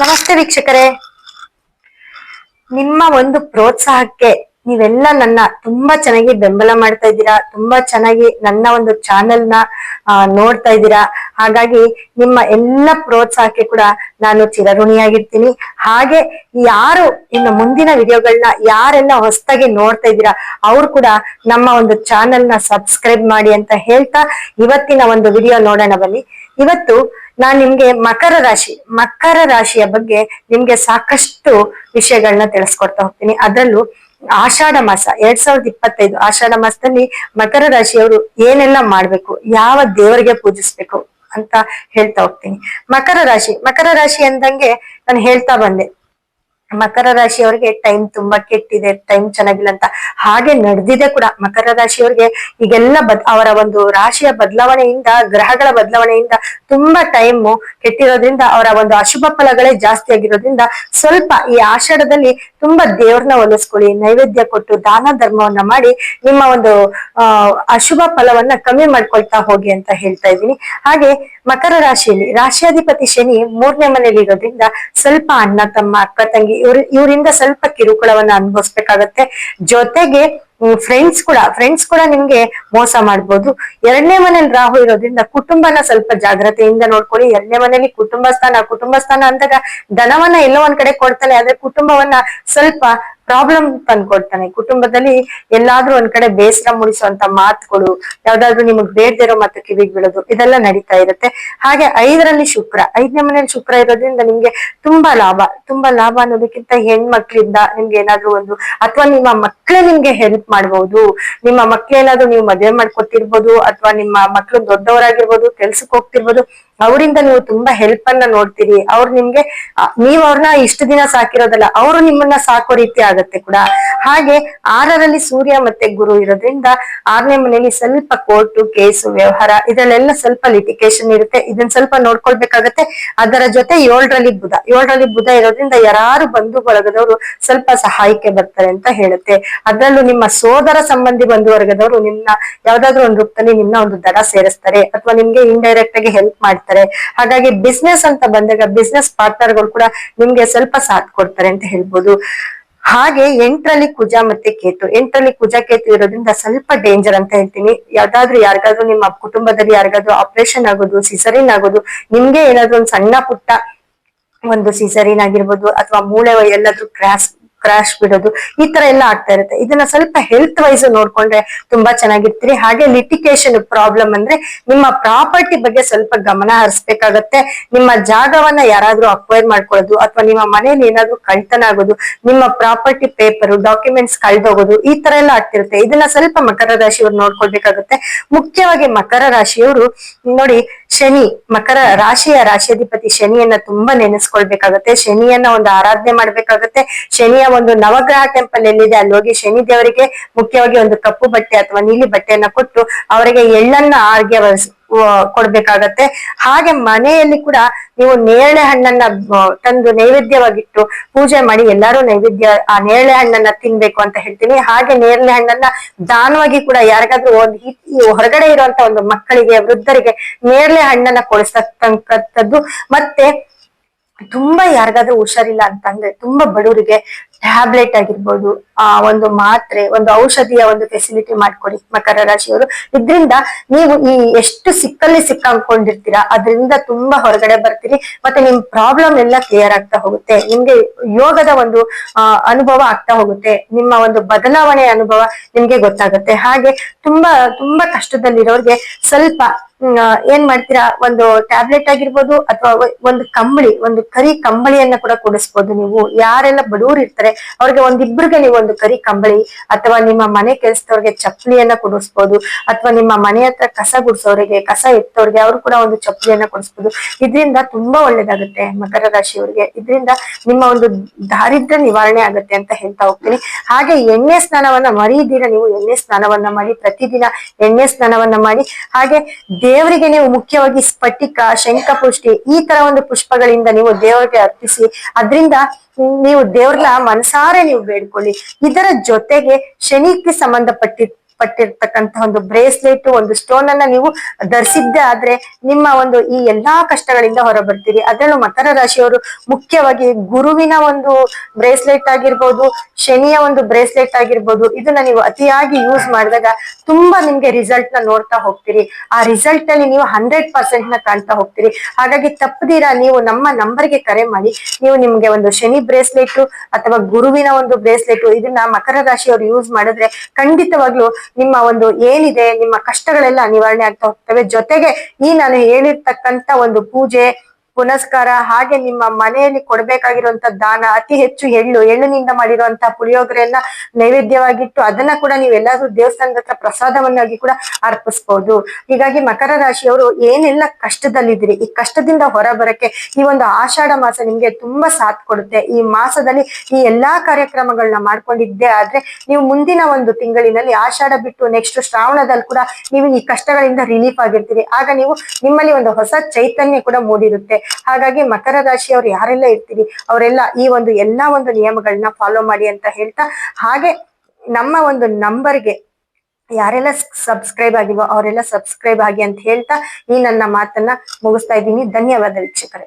ನಮಸ್ತೆ ವೀಕ್ಷಕರೇ. ನಿಮ್ಮ ಒಂದು ಪ್ರೋತ್ಸಾಹಕ್ಕೆ ನೀವೆಲ್ಲ ನನ್ನ ತುಂಬಾ ಚೆನ್ನಾಗಿ ಬೆಂಬಲ ಮಾಡ್ತಾ ಇದ್ದೀರಾ, ತುಂಬಾ ಚೆನ್ನಾಗಿ ನನ್ನ ಒಂದು ಚಾನೆಲ್ನ ನೋಡ್ತಾ ಇದ್ದೀರಾ. ಹಾಗಾಗಿ ನಿಮ್ಮ ಎಲ್ಲ ಪ್ರೋತ್ಸಾಹಕ್ಕೆ ಕೂಡ ನಾನು ಚಿರಋಣಿಯಾಗಿರ್ತೀನಿ. ಹಾಗೆ ಯಾರು ಇನ್ನು ಮುಂದಿನ ವಿಡಿಯೋಗಳನ್ನ ಯಾರೆಲ್ಲ ಹೊಸದಾಗಿ ನೋಡ್ತಾ ಇದ್ದೀರಾ, ಅವ್ರು ಕೂಡ ನಮ್ಮ ಒಂದು ಚಾನೆಲ್ನ ಸಬ್ಸ್ಕ್ರೈಬ್ ಮಾಡಿ ಅಂತ ಹೇಳ್ತಾ ಇವತ್ತಿನ ಒಂದು ವಿಡಿಯೋ ನೋಡೋಣ ಬನ್ನಿ. ಇವತ್ತು ನಾನ್ ನಿಮ್ಗೆ ಮಕರ ರಾಶಿ, ಮಕರ ರಾಶಿಯ ಬಗ್ಗೆ ನಿಮ್ಗೆ ಸಾಕಷ್ಟು ವಿಷಯಗಳನ್ನ ತಿಳಿಸ್ಕೊಡ್ತಾ ಹೋಗ್ತೀನಿ. ಅದರಲ್ಲೂ ಆಷಾಢ ಮಾಸ, ಎರಡ್ ಸಾವಿರದ ಇಪ್ಪತ್ತೈದು ಆಷಾಢ ಮಾಸದಲ್ಲಿ ಮಕರ ರಾಶಿಯವರು ಏನೆಲ್ಲ ಮಾಡ್ಬೇಕು, ಯಾವ ದೇವರಿಗೆ ಪೂಜಿಸ್ಬೇಕು ಅಂತ ಹೇಳ್ತಾ ಹೋಗ್ತೀನಿ. ಮಕರ ರಾಶಿ ಮಕರ ರಾಶಿ ಅಂದಂಗೆ ನಾನು ಹೇಳ್ತಾ ಬಂದೆ. ಮಕರ ರಾಶಿಯವರಿಗೆ ಟೈಮ್ ತುಂಬಾ ಕೆಟ್ಟಿದೆ ಟೈಮ್ ಚೆನ್ನಾಗಿಲ್ಲ ಅಂತ ಹಾಗೆ ನಡೆದಿದೆ ಕೂಡ ಮಕರ ರಾಶಿಯವ್ರಿಗೆ ಈಗೆಲ್ಲ ಬದ್, ಅವರ ಒಂದು ರಾಶಿಯ ಬದಲಾವಣೆಯಿಂದ, ಗ್ರಹಗಳ ಬದಲಾವಣೆಯಿಂದ ತುಂಬಾ ಟೈಮ್ ಕೆಟ್ಟಿರೋದ್ರಿಂದ, ಅವರ ಒಂದು ಅಶುಭ ಫಲಗಳೇ ಜಾಸ್ತಿ ಆಗಿರೋದ್ರಿಂದ ಸ್ವಲ್ಪ ಈ ಆಷಾಢದಲ್ಲಿ ತುಂಬಾ ದೇವ್ರನ್ನ ಒಲಿಸ್ಕೊಳ್ಳಿ, ನೈವೇದ್ಯ ಕೊಟ್ಟು ದಾನ ಧರ್ಮವನ್ನ ಮಾಡಿ ನಿಮ್ಮ ಒಂದು ಅಶುಭ ಫಲವನ್ನ ಕಮ್ಮಿ ಮಾಡ್ಕೊಳ್ತಾ ಹೋಗಿ ಅಂತ ಹೇಳ್ತಾ ಇದ್ದೀನಿ. ಹಾಗೆ ಮಕರ ರಾಶಿಯಲ್ಲಿ, ರಾಶಿಯಾಧಿಪತಿ ಶನಿ ಮೂರನೇ ಮನೆಯಲ್ಲಿ ಇರೋದ್ರಿಂದ ಸ್ವಲ್ಪ ಅಣ್ಣ ತಮ್ಮ, ಅಕ್ಕ ತಂಗಿ ಇವ್ರ, ಇವರಿಂದ ಸ್ವಲ್ಪ ಕಿರುಕುಳವನ್ನ ಅನುಭವಿಸ್ಬೇಕಾಗತ್ತೆ. ಜೊತೆಗೆ ಫ್ರೆಂಡ್ಸ್ ಕೂಡ ಫ್ರೆಂಡ್ಸ್ ಕೂಡ ನಿಮ್ಗೆ ಮೋಸ ಮಾಡ್ಬೋದು. ಎರಡನೇ ಮನೇಲಿ ರಾಹು ಇರೋದ್ರಿಂದ ಕುಟುಂಬನ ಸ್ವಲ್ಪ ಜಾಗ್ರತೆಯಿಂದ ನೋಡ್ಕೊಳ್ಳಿ. ಎರಡನೇ ಮನೇಲಿ ಕುಟುಂಬ ಸ್ಥಾನ ಕುಟುಂಬ ಸ್ಥಾನ ಅಂದಾಗ ಧನವನ್ನ ಎಲ್ಲೋ ಒಂದ್ ಕಡೆ ಕೊಡ್ತಾನೆ ಆದ್ರೆ ಕುಟುಂಬವನ್ನ ಸ್ವಲ್ಪ ಪ್ರಾಬ್ಲಮ್ ತಂದ್ಕೊಡ್ತಾನೆ. ಕುಟುಂಬದಲ್ಲಿ ಎಲ್ಲಾದ್ರೂ ಒಂದ್ ಕಡೆ ಬೇಸರ ಮೂಡಿಸುವಂತ ಮಾತುಗಳು, ಯಾವ್ದಾದ್ರು ನಿಮಗ್ ಬೇಡ್ದಿರೋ ಮತ್ತೆ ಕಿವಿಗ್ ಬೀಳೋದು, ಇದೆಲ್ಲ ನಡೀತಾ ಇರುತ್ತೆ. ಹಾಗೆ ಐದರಲ್ಲಿ ಶುಕ್ರ, ಐದನೇ ಮನೇಲಿ ಶುಕ್ರ ಇರೋದ್ರಿಂದ ನಿಮ್ಗೆ ತುಂಬಾ ಲಾಭ. ತುಂಬಾ ಲಾಭ ಅನ್ನೋದಕ್ಕಿಂತ ಹೆಣ್ಮಕ್ಳಿಂದ ನಿಮ್ಗೆ ಏನಾದ್ರು ಒಂದು, ಅಥವಾ ನಿಮ್ಮ ಮಕ್ಳೇ ನಿಮ್ಗೆ ಹೆಲ್ಪ್ ಮಾಡ್ಬಹುದು ನಿಮ್ಮ ಮಕ್ಳೇನಾದ್ರು ನೀವು ಮದುವೆ ಮಾಡ್ಕೊತಿರ್ಬೋದು ಅಥವಾ ನಿಮ್ಮ ಮಕ್ಳು ದೊಡ್ಡವರಾಗಿರ್ಬೋದು ಕೆಲ್ಸಕ್ಕೆ ಹೋಗ್ತಿರ್ಬೋದು, ಅವರಿಂದ ನೀವು ತುಂಬಾ ಹೆಲ್ಪ್ ಅನ್ನ ನೋಡ್ತೀರಿ. ಅವ್ರು ನಿಮ್ಗೆ ನೀವ್ ಅವ್ರನ್ನ ಇಷ್ಟು ದಿನ ಸಾಕಿರೋದಲ್ಲ, ಅವರು ನಿಮ್ಮನ್ನ ಸಾಕೋ ರೀತಿ ಆಗತ್ತೆ ಕೂಡ. ಹಾಗೆ ಆರರಲ್ಲಿ ಸೂರ್ಯ ಮತ್ತೆ ಗುರು ಇರೋದ್ರಿಂದ ಆರನೇ ಮನೆಯಲ್ಲಿ ಸ್ವಲ್ಪ ಕೋರ್ಟು, ಕೇಸು, ವ್ಯವಹಾರ ಇದರಲ್ಲೆಲ್ಲ ಸ್ವಲ್ಪ ಲಿಟಿಕೇಶನ್ ಇರುತ್ತೆ. ಇದನ್ನ ಸ್ವಲ್ಪ ನೋಡ್ಕೊಳ್ಬೇಕಾಗತ್ತೆ. ಅದರ ಜೊತೆ ಏಳರಲ್ಲಿ ಬುಧ. ಏಳರಲ್ಲಿ ಬುಧ ಇರೋದ್ರಿಂದ ಯಾರು ಬಂಧು ಬಳಗದವರು ಸ್ವಲ್ಪ ಸಹಾಯಕ್ಕೆ ಬರ್ತಾರೆ ಅಂತ ಹೇಳುತ್ತೆ. ಅದರಲ್ಲೂ ನಿಮ್ಮ ಸೋದರ ಸಂಬಂಧಿ ಬಂಧು ವರ್ಗದವರು ನಿಮ್ನ ಯಾವ್ದಾದ್ರು ಒಂದು ರೂಪದಲ್ಲಿ ನಿಮ್ನ ಒಂದು ದಡ ಸೇರಿಸ್ತಾರೆ ಅಥವಾ ನಿಮ್ಗೆ ಇಂಡೈರೆಕ್ಟ್ ಆಗಿ ಹೆಲ್ಪ್ ಮಾಡ್ತಾರೆ. ಹಾಗಾಗಿ ಬಿಸ್ನೆಸ್ ಅಂತ ಬಂದಾಗ ಬಿಸ್ನೆಸ್ ಪಾರ್ಟ್ನರ್ಗಳು ಕೂಡ ನಿಮ್ಗೆ ಸ್ವಲ್ಪ ಸಾಥ್ ಕೊಡ್ತಾರೆ ಅಂತ ಹೇಳ್ಬೋದು. ಹಾಗೆ ಎಂಟರಲ್ಲಿ ಕುಜ ಮತ್ತೆ ಕೇತು. ಎಂಟರಲ್ಲಿ ಕುಜ ಕೇತು ಇರೋದ್ರಿಂದ ಸ್ವಲ್ಪ ಡೇಂಜರ್ ಅಂತ ಹೇಳ್ತೀನಿ. ಯಾವ್ದಾದ್ರು ಯಾರಿಗಾದ್ರೂ ನಿಮ್ಮ ಕುಟುಂಬದಲ್ಲಿ ಯಾರಿಗಾದ್ರೂ ಆಪರೇಷನ್ ಆಗೋದು ಸಿಸರಿನ್ ಆಗೋದು, ನಿಮ್ಗೆ ಏನಾದ್ರು ಒಂದ್ ಸಣ್ಣ ಪುಟ್ಟ ಒಂದು ಸಿಸರಿನ್ ಆಗಿರ್ಬೋದು ಅಥವಾ ಮೂಳೆ ಎಲ್ಲಾದ್ರೂ ಕ್ರಾಶ್ ಕ್ರಾಶ್ ಬಿಡೋದು, ಈ ತರ ಎಲ್ಲ ಆಗ್ತಾ ಇರುತ್ತೆ. ಇದನ್ನ ಸ್ವಲ್ಪ ಹೆಲ್ತ್ ವೈಸ್ ನೋಡ್ಕೊಂಡ್ರೆ ತುಂಬಾ ಚೆನ್ನಾಗಿರ್ತೀರಿ. ಹಾಗೆ ಲಿಟಿಕೇಶನ್ ಪ್ರಾಬ್ಲಮ್ ಅಂದ್ರೆ ನಿಮ್ಮ ಪ್ರಾಪರ್ಟಿ ಬಗ್ಗೆ ಸ್ವಲ್ಪ ಗಮನ ಹರಿಸ್ಬೇಕಾಗತ್ತೆ. ನಿಮ್ಮ ಜಾಗವನ್ನ ಯಾರಾದ್ರೂ ಅಕ್ವೈರ್ ಮಾಡ್ಕೊಳ್ಳೋದು, ಅಥವಾ ನಿಮ್ಮ ಮನೇಲಿ ಏನಾದ್ರೂ ಕಳ್ತನ ಆಗೋದು, ನಿಮ್ಮ ಪ್ರಾಪರ್ಟಿ ಪೇಪರ್ ಡಾಕ್ಯುಮೆಂಟ್ಸ್ ಕಳ್ದೋಗೋದು, ಈ ತರ ಎಲ್ಲ ಆಗ್ತಿರುತ್ತೆ. ಇದನ್ನ ಸ್ವಲ್ಪ ಮಕರ ರಾಶಿಯವರು ನೋಡ್ಕೊಳ್ಬೇಕಾಗತ್ತೆ. ಮುಖ್ಯವಾಗಿ ಮಕರ ರಾಶಿಯವರು, ನೋಡಿ ಶನಿ, ಮಕರ ರಾಶಿಯ ರಾಶಿಯಾಧಿಪತಿ ಶನಿಯನ್ನ ತುಂಬಾ ನೆನೆಸ್ಕೊಳ್ಬೇಕಾಗತ್ತೆ. ಶನಿಯನ್ನ ಒಂದು ಆರಾಧನೆ ಮಾಡ್ಬೇಕಾಗತ್ತೆ. ಶನಿಯ ಒಂದು ನವಗ್ರಹ ಟೆಂಪಲ್ ಎಲ್ಲಿದೆ, ಅಲ್ಲಿ ಹೋಗಿ ಶನಿ ದೇವರಿಗೆ ಮುಖ್ಯವಾಗಿ ಒಂದು ಕಪ್ಪು ಬಟ್ಟೆ ಅಥವಾ ನೀಲಿ ಬಟ್ಟೆಯನ್ನ ಕೊಟ್ಟು ಅವರಿಗೆ ಎಳ್ಳನ್ನ ವ- ಕೊಡ್ಬೇಕಾಗತ್ತೆ. ಹಾಗೆ ಮನೆಯಲ್ಲಿ ಕೂಡ ನೀವು ನೇರಳೆ ಹಣ್ಣನ್ನ ತಂದು ನೈವೇದ್ಯವಾಗಿಟ್ಟು ಪೂಜೆ ಮಾಡಿ ಎಲ್ಲಾರು ನೈವೇದ್ಯ, ಆ ನೇರಳೆ ಹಣ್ಣನ್ನ ತಿನ್ಬೇಕು ಅಂತ ಹೇಳ್ತೀನಿ. ಹಾಗೆ ನೇರಳೆ ಹಣ್ಣನ್ನ ದಾನವಾಗಿ ಕೂಡ ಯಾರಿಗಾದ್ರೂ ಒಂದು ಹೊರಗಡೆ ಇರುವಂತ ಒಂದು ಮಕ್ಕಳಿಗೆ, ವೃದ್ಧರಿಗೆ ನೇರಳೆ ಹಣ್ಣನ್ನ ಕೊಡಿಸ್ತಕ್ಕಂಥದ್ದು. ಮತ್ತೆ ತುಂಬಾ ಯಾರಿಗಾದ್ರೂ ಹುಷಾರಿಲ್ಲ ಅಂತಂದ್ರೆ ತುಂಬಾ ಬಡವರಿಗೆ ಟ್ಯಾಬ್ಲೆಟ್ ಆಗಿರ್ಬೋದು, ಆ, ಒಂದು ಮಾತ್ರೆ, ಒಂದು ಔಷಧಿಯ ಒಂದು ಫೆಸಿಲಿಟಿ ಮಾಡ್ಕೊಡಿ ಮಕರ ರಾಶಿಯವರು. ಇದ್ರಿಂದ ನೀವು ಈ ಎಷ್ಟು ಸಿಕ್ಕಲ್ಲಿ ಸಿಕ್ಕಾಕೊಂಡಿರ್ತೀರಾ, ಅದರಿಂದ ತುಂಬಾ ಹೊರಗಡೆ ಬರ್ತೀರಿ, ಮತ್ತೆ ನಿಮ್ ಪ್ರಾಬ್ಲಮ್ ಎಲ್ಲ ಕ್ಲಿಯರ್ ಆಗ್ತಾ ಹೋಗುತ್ತೆ. ನಿಮ್ಗೆ ಯೋಗದ ಒಂದು ಅನುಭವ ಆಗ್ತಾ ಹೋಗುತ್ತೆ. ನಿಮ್ಮ ಒಂದು ಬದಲಾವಣೆ ಅನುಭವ ನಿಮ್ಗೆ ಗೊತ್ತಾಗುತ್ತೆ. ಹಾಗೆ ತುಂಬಾ ತುಂಬಾ ಕಷ್ಟದಲ್ಲಿರೋರ್ಗೆ ಸ್ವಲ್ಪ ಏನ್ ಮಾಡ್ತೀರಾ, ಒಂದು ಟ್ಯಾಬ್ಲೆಟ್ ಆಗಿರ್ಬೋದು, ಅಥವಾ ಒಂದು ಕಂಬಳಿ, ಒಂದು ಕರಿ ಕಂಬಳಿಯನ್ನ ಕೂಡ ಕೊಡಿಸ್ಬೋದು ನೀವು. ಯಾರೆಲ್ಲ ಬಡವರು ಅವ್ರಿಗೆ ಒಂದಿಬ್ರಿಗೆ ನೀವು ಒಂದು ಕರಿ ಕಂಬಳಿ, ಅಥವಾ ನಿಮ್ಮ ಮನೆ ಕೆಲಸದವ್ರಿಗೆ ಚಪ್ಪಲಿಯನ್ನ ಕೊಡಿಸ್ಬೋದು, ಅಥವಾ ನಿಮ್ಮ ಮನೆ ಹತ್ರ ಕಸ ಗುಡಿಸೋರಿಗೆ, ಕಸ ಎತ್ತೋರಿಗೆ ಅವ್ರು ಕೂಡ ಒಂದು ಚಪ್ಪಲಿಯನ್ನ ಕೊಡಿಸ್ಬೋದು. ಇದರಿಂದ ತುಂಬಾ ಒಳ್ಳೇದಾಗುತ್ತೆ ಮಕರ ರಾಶಿಯವರಿಗೆ ಇದರಿಂದ ನಿಮ್ಮ ಒಂದು ದಾರಿದ್ರ್ಯ ನಿವಾರಣೆ ಆಗುತ್ತೆ ಅಂತ ಹೇಳ್ತಾ ಹೋಗ್ತೀನಿ. ಹಾಗೆ ಎಣ್ಣೆ ಸ್ನಾನವನ್ನ ಮರೀದಿರ ನೀವು? ಎಣ್ಣೆ ಸ್ನಾನವನ್ನ ಮಾಡಿ, ಪ್ರತಿದಿನ ಎಣ್ಣೆ ಸ್ನಾನವನ್ನ ಮಾಡಿ. ಹಾಗೆ ದೇವರಿಗೆ ನೀವು ಮುಖ್ಯವಾಗಿ ಸ್ಫಟಿಕ, ಶಂಖಪುಷ್ಟಿ ಈ ತರ ಒಂದು ಪುಷ್ಪಗಳಿಂದ ನೀವು ದೇವರಿಗೆ ಅರ್ಪಿಸಿ, ಅದರಿಂದ ನೀವು ದೇವ್ರನ್ನ ಮನಸಾರೆ ನೀವು ಬೇಡ್ಕೊಳ್ಳಿ. ಇದರ ಜೊತೆಗೆ ಶನಿಗೆ ಸಂಬಂಧಪಟ್ಟಿ ಪಟ್ಟಿರ್ತಕ್ಕಂತಹ ಒಂದು ಬ್ರೇಸ್ಲೆಟ್, ಒಂದು ಸ್ಟೋನ್ ಅನ್ನ ನೀವು ಧರಿಸಿದ್ದೆ ಆದ್ರೆ ನಿಮ್ಮ ಒಂದು ಈ ಎಲ್ಲಾ ಕಷ್ಟಗಳಿಂದ ಹೊರಬರ್ತೀರಿ. ಅದರಲ್ಲೂ ಮಕರ ರಾಶಿಯವರು ಮುಖ್ಯವಾಗಿ ಗುರುವಿನ ಒಂದು ಬ್ರೇಸ್ಲೆಟ್ ಆಗಿರ್ಬೋದು, ಶನಿಯ ಒಂದು ಬ್ರೇಸ್ಲೆಟ್ ಆಗಿರ್ಬೋದು, ಇದನ್ನ ನೀವು ಅತಿಯಾಗಿ ಯೂಸ್ ಮಾಡಿದಾಗ ತುಂಬಾ ನಿಮ್ಗೆ ರಿಸಲ್ಟ್ನ ನೋಡ್ತಾ ಹೋಗ್ತೀರಿ. ಆ ರಿಸಲ್ಟ್ ಅಲ್ಲಿ ನೀವು ಹಂಡ್ರೆಡ್ ಪರ್ಸೆಂಟ್ನ ಕಾಣ್ತಾ ಹೋಗ್ತೀರಿ. ಹಾಗಾಗಿ ತಪ್ಪದಿರ ನೀವು ನಮ್ಮ ನಂಬರ್ಗೆ ಕರೆ ಮಾಡಿ, ನೀವು ನಿಮ್ಗೆ ಒಂದು ಶನಿ ಬ್ರೇಸ್ಲೆಟ್ ಅಥವಾ ಗುರುವಿನ ಒಂದು ಬ್ರೇಸ್ಲೆಟ್ ಇದನ್ನ ಮಕರ ರಾಶಿಯವರು ಯೂಸ್ ಮಾಡಿದ್ರೆ ಖಂಡಿತವಾಗ್ಲೂ ನಿಮ್ಮ ಒಂದು ಏನಿದೆ ನಿಮ್ಮ ಕಷ್ಟಗಳೆಲ್ಲ ನಿವಾರಣೆ ಆಗ್ತಾ ಹೋಗ್ತವೆ. ಜೊತೆಗೆ ಈ ನಾನು ಹೇಳಿರ್ತಕ್ಕಂತ ಒಂದು ಪೂಜೆ ಪುನಸ್ಕಾರ, ಹಾಗೆ ನಿಮ್ಮ ಮನೆಯಲ್ಲಿ ಕೊಡ್ಬೇಕಾಗಿರುವಂತ ದಾನ, ಅತಿ ಹೆಚ್ಚು ಎಳ್ಳು, ಎಳ್ಳಿನಿಂದ ಮಾಡಿರುವಂತಹ ಪುಳಿಯೋಗರೆಯನ್ನ ನೈವೇದ್ಯವಾಗಿಟ್ಟು ಅದನ್ನ ಕೂಡ ನೀವು ಎಲ್ಲಾದ್ರೂ ದೇವಸ್ಥಾನದ ಹತ್ರ ಪ್ರಸಾದವನ್ನಾಗಿ ಕೂಡ ಅರ್ಪಿಸ್ಬಹುದು ಹೀಗಾಗಿ ಮಕರ ರಾಶಿಯವರು ಏನೆಲ್ಲ ಕಷ್ಟದಲ್ಲಿದ್ದೀರಿ, ಈ ಕಷ್ಟದಿಂದ ಹೊರಬರಕ್ಕೆ ಈ ಒಂದು ಆಷಾಢ ಮಾಸ ನಿಮ್ಗೆ ತುಂಬಾ ಸಾಥ್ ಕೊಡುತ್ತೆ. ಈ ಮಾಸದಲ್ಲಿ ಈ ಎಲ್ಲಾ ಕಾರ್ಯಕ್ರಮಗಳನ್ನ ಮಾಡ್ಕೊಂಡಿದ್ದೆ ಆದ್ರೆ ನೀವು ಮುಂದಿನ ಒಂದು ತಿಂಗಳಿನಲ್ಲಿ ಆಷಾಢ ಬಿಟ್ಟು ನೆಕ್ಸ್ಟ್ ಶ್ರಾವಣದಲ್ಲಿ ಕೂಡ ನೀವು ಈ ಕಷ್ಟಗಳಿಂದ ರಿಲೀಫ್ ಆಗಿರ್ತೀರಿ. ಆಗ ನೀವು ನಿಮ್ಮಲ್ಲಿ ಒಂದು ಹೊಸ ಚೈತನ್ಯ ಕೂಡ ಮೂಡಿರುತ್ತೆ. ಹಾಗಾಗಿ ಮಕರ ರಾಶಿಯವರು ಯಾರೆಲ್ಲ ಇರ್ತೀರಿ, ಅವರೆಲ್ಲ ಈ ಒಂದು ಎಲ್ಲಾ ಒಂದು ನಿಯಮಗಳನ್ನ ಫಾಲೋ ಮಾಡಿ ಅಂತ ಹೇಳ್ತಾ, ಹಾಗೆ ನಮ್ಮ ಒಂದು ನಂಬರ್ಗೆ ಯಾರೆಲ್ಲ ಸಬ್ಸ್ಕ್ರೈಬ್ ಆಗಿವೋ ಅವರೆಲ್ಲ ಸಬ್ಸ್ಕ್ರೈಬ್ ಆಗಿ ಅಂತ ಹೇಳ್ತಾ ಈ ನನ್ನ ಮಾತನ್ನ ಮುಗಿಸ್ತಾ ಇದ್ದೀನಿ. ಧನ್ಯವಾದ ವೀಕ್ಷಕರೇ.